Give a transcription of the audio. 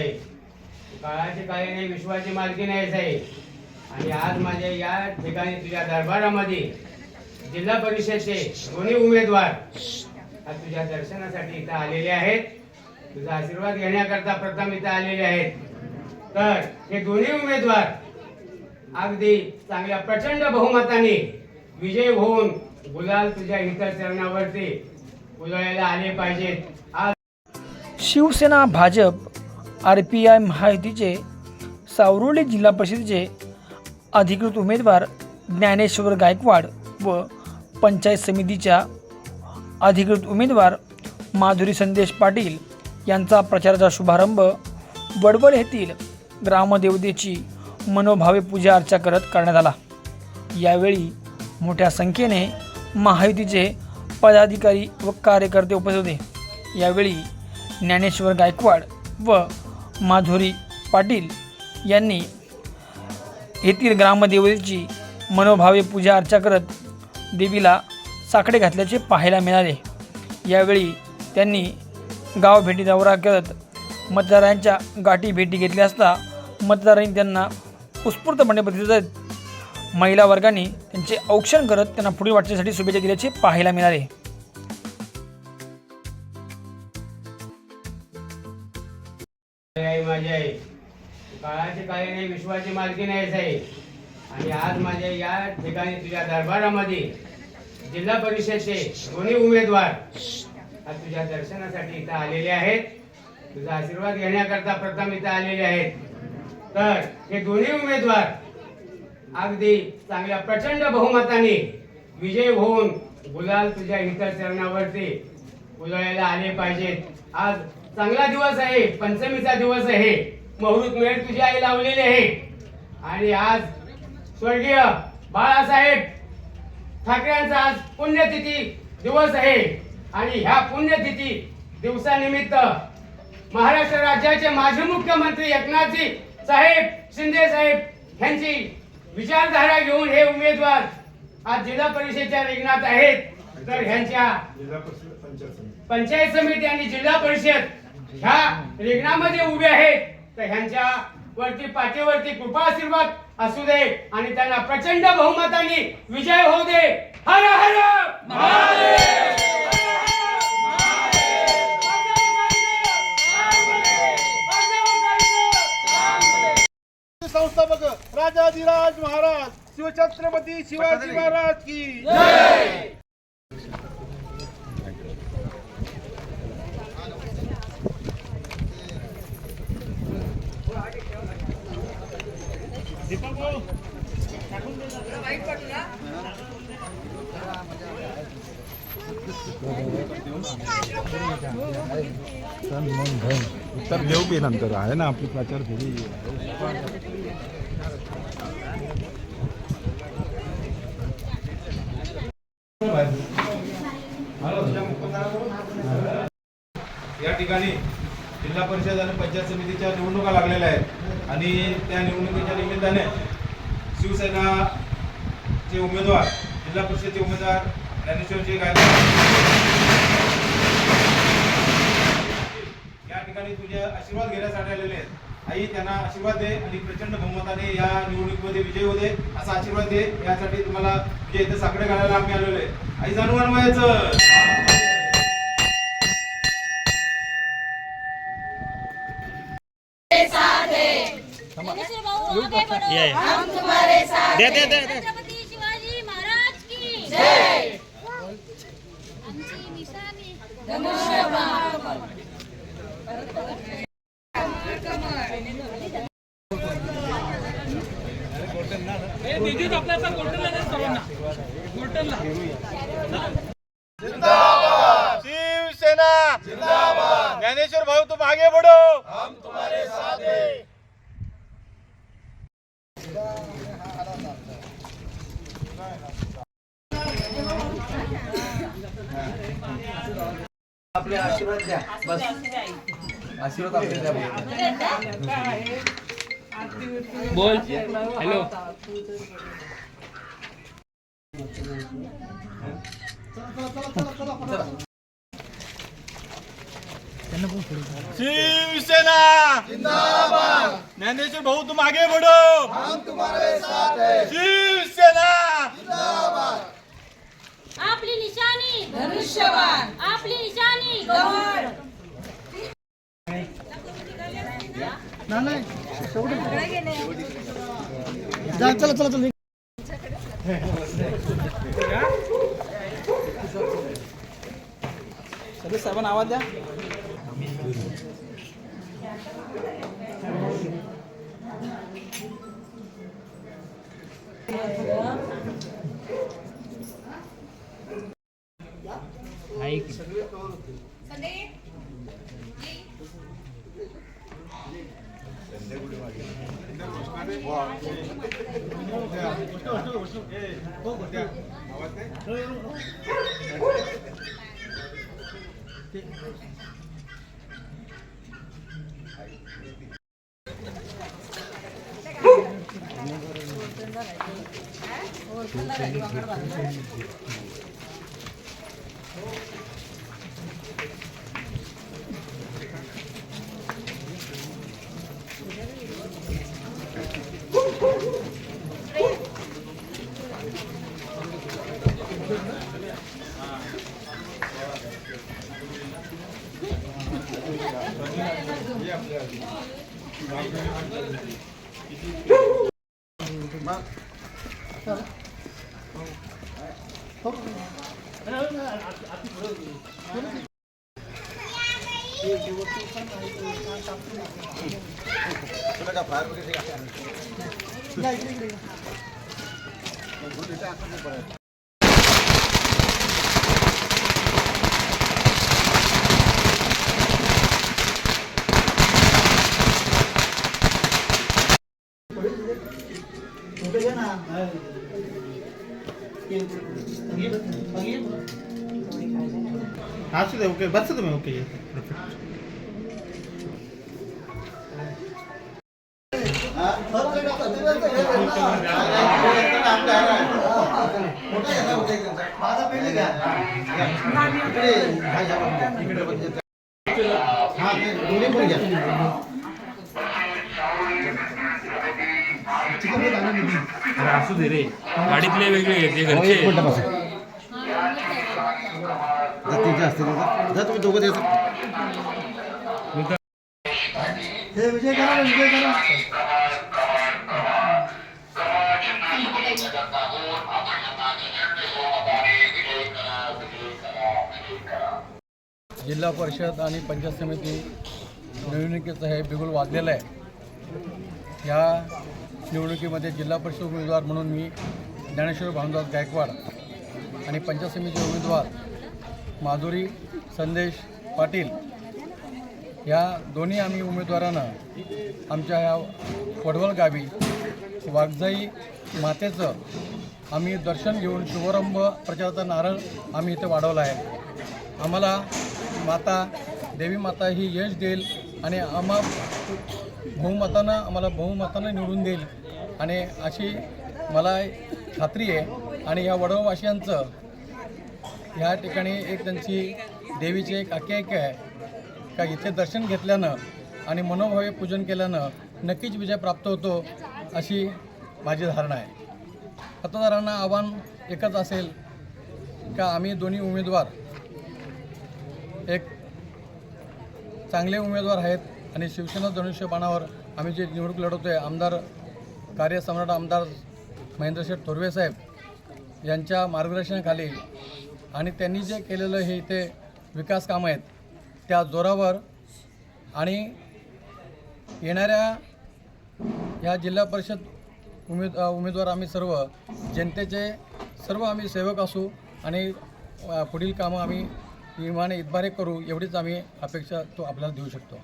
साहेब काळाची काही नाही विश्वाची मालकी नाही साहेब. आणि आज माझ्या या ठिकाणी तुझ्या दरबारामध्ये जिल्हा परिषदचे दोन्ही उमेदवार आज तुझ्या दर्शनासाठी इथं आलेले आहेत. तुझा आशीर्वाद घेण्याकरता प्रथम इथं आलेले आहेत. तर हे दोन्ही उमेदवार अगदी चांगल्या प्रचंड बहुमताने विजय होऊन गुलाल तुझ्या इतर चरणावरती उजळायला आले पाहिजेत. आज Shivsena Bhajap R P I महायुतीचे सावरोली जिल्हा परिषदेचे अधिकृत उमेदवार ज्ञानेश्वर गायकवाड व पंचायत समितीच्या अधिकृत उमेदवार माधुरी संदेश पाटील यांचा प्रचाराचा शुभारंभ वडवल येथील ग्रामदेवतेची मनोभावे पूजा अर्चा करत करण्यात आला. यावेळी मोठ्या संख्येने महायुतीचे पदाधिकारी व कार्यकर्ते उपस्थित होते. यावेळी ज्ञानेश्वर गायकवाड व माधुरी पाटील यांनी येथील ग्रामदेवतेची मनोभावे पूजा अर्चा करत देवीला साकडे घातल्याचे पाहायला मिळाले. यावेळी त्यांनी गाव भेटी दौरा करत मतदारांच्या गाठी भेटी घेतल्या असता मतदारांनी त्यांना उत्स्फूर्तपणे प्रतिसाद महिला वर्गाने त्यांचे औक्षण करत त्यांना पुढील वाटण्यासाठी शुभेच्छा दिल्याचे पाहायला मिळाले. माझी आहे काळाची काळी नाही विश्वाची मालकी नाही साहेब. आणि आज माझ्या या ठिकाणी तुझ्या दरबारामध्ये जिल्हा परिषदचे दोन्ही उमेदवार आज तुझ्या दर्शनासाठी इथं आलेले आहेत. तुझा आशीर्वाद घेण्याकरता प्रथम इथं आलेले आहेत. तर हे दोन्ही उमेदवार अगदी चांगल्या प्रचंड बहुमताने विजय होऊन गुलाल तुझ्या इतर चरणावरती उजळायला आले पाहिजेत. आज चांगला दिवस आहे पंचमीचा दिवस आहे. मुहूर्त मेळ तुझी आई लावलेली आहे. आणि आज स्वर्गीय बाळासाहेब ठाकरेंचा आज पुण्यतिथी दिवस आहे. आणि ह्या पुण्यतिथी दिवसानिमित्त महाराष्ट्र राज्याचे माजी मुख्यमंत्री एकनाथजी साहेब शिंदे साहेब यांची विचारधारा घेऊन हे उमेदवार आज जिल्हा परिषदेच्या रिंगणात आहेत. तर ह्यांच्या पंचायत समिती आणि जिल्हा परिषद ह्या रिंगणामध्ये उभे आहेत. तर ह्यांच्या वरती पाठीवरती कृपा आशीर्वाद असू दे आणि त्यांना प्रचंड बहुमताने विजय होऊ दे. हर हर संस्थापक राजाधिराज महाराज शिवछत्रपती शिवाजी महाराज की. उत्तर देऊ की नंतर? आहे ना आपली प्रचार फेरी. या ठिकाणी जिल्हा परिषद आणि पंचायत समितीच्या निवडणुका लागलेल्या आहेत. आणि त्या निवडणुकीच्या निमित्ताने शिवसेनाचे उमेदवार जिल्हा परिषदचे उमेदवार ज्ञानेश्वरजी गायकवाड या ठिकाणी तुझे आशीर्वाद घेण्यासाठी आलेले आहेत. आई त्यांना आशीर्वाद दे आणि प्रचंड बहुमताने या निवडणुकीमध्ये विजय होते असा आशीर्वाद दे. यासाठी तुम्हाला म्हणजे इथे साकडे घालायला आम्ही आलेलो आहे. आई जाणून अनवायचं दे दे दे छत्रपती शिवाजी महाराज की। जय आमची निशाणी शिवसेना जिंदाबाद ज्ञानेश्वर भाऊ तुम आगे बढ़ो हम तुम्हारे साथ हैं आपले आशीर्वाद द्या. बस. आशीर्वाद आपले द्या बोल. हॅलो शिवसेना. जिंदाबाद. ज्ञानेश्वर भाऊ तुम आगे बढ़ो हम तुम्हारे साथ हैं. शिवसेना. निशाणी धनुष्यबाण आपली निशाणी गवळ. असू दे ओके Iya. Awas, Teh. बस तुम्ही ओके माझा पेटी Umpisa na. ಆಗ್ತದೆ ಓಕೆ ಬರ್ತದೆ ಮ್ಯಾಮ್ ಓಕೆ ಪರ್ಫೆಕ್ಟ್ असू दे रे. गाडीतले वेगळे ते घरचे. जा तुम्ही दोघं द्यायचं हे विजय करा रे, विजय करा. जिल्हा परिषद आणि पंचायत समिती निवडणुकीचं हे बिगुल वाजलेलं आहे. या निवडणुकीमध्ये जिल्हा परिषद उमेदवार म्हणून मी ज्ञानेश्वर भानुदास गायकवाड आणि पंचायत समितीचे उमेदवार माधुरी संदेश पाटील या दोन्ही आम्ही उमेदवारांना आमच्या ह्या वडवल गावी वाघजाई मातेचं आम्ही दर्शन घेऊन शुभारंभ प्रचाराचा नारळ आम्ही इथं वाढवला आहे. आम्हाला माता देवी माता ही यश देईल आणि आम्हा बहुमतानं आम्हाला बहुमतानं निवडून देईल. आणि अशी मला खात्री आहे. आणि या वडववासियांचं ह्या ठिकाणी एक त्यांची देवीची एक आख्यायिका आहे. का इथे दर्शन घेतल्यानं आणि मनोभावे पूजन केल्यानं नक्कीच विजय प्राप्त होतो अशी माझी धारणा आहे. मतदारांना आव्हान एकच असेल का आम्ही दोन्ही उमेदवार एक चांगले उमेदवार आहेत आणि शिवसेना धनुष्यबाणावर आम्ही जे निवडणूक लढवतो आहे आमदार कार्यसम्राट आमदार महेंद्रशेठ थोरवे साहेब यांच्या मार्गदर्शनाखाली आणि त्यांनी जे केलेलं हे इथे विकास कामं आहेत त्या जोरावर आणि येणाऱ्या या जिल्हा परिषद उमेद उमेदवार आम्ही सर्व जनतेचे सर्व आम्ही सेवक असू आणि पुढील कामं आम्ही विमाने इतबारे करू एवढीच आम्ही अपेक्षा तो आपल्याला देऊ शकतो.